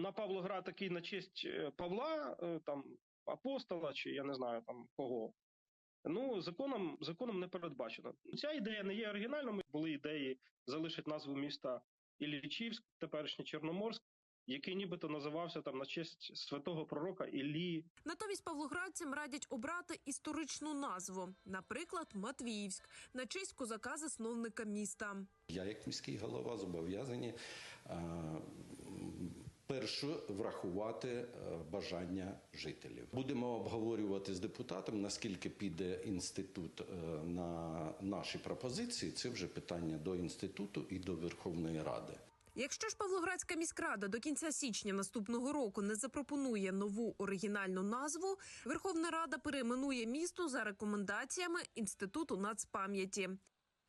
На Павлоград такий на честь е, Павла, е, там апостола, чи я не знаю там кого. Ну, законом, законом не передбачено. Ця ідея не є оригінальною. Були ідеї залишити назву міста Іллічівськ, теперішній Чорноморськ, який нібито називався там на честь святого пророка Іллі. Натомість павлоградцям радять обрати історичну назву, наприклад, Матвіївськ, на честь козака-засновника міста. Я, як міський голова, зобов'язані е, врахувати е, бажання жителів. Будемо обговорювати з депутатом, наскільки піде інститут е, на наші пропозиції. Це вже питання до інституту і до Верховної Ради. Якщо ж Павлоградська міськрада до кінця січня наступного року не запропонує нову оригінальну назву, Верховна Рада перейменує місто за рекомендаціями Інституту нацпам'яті.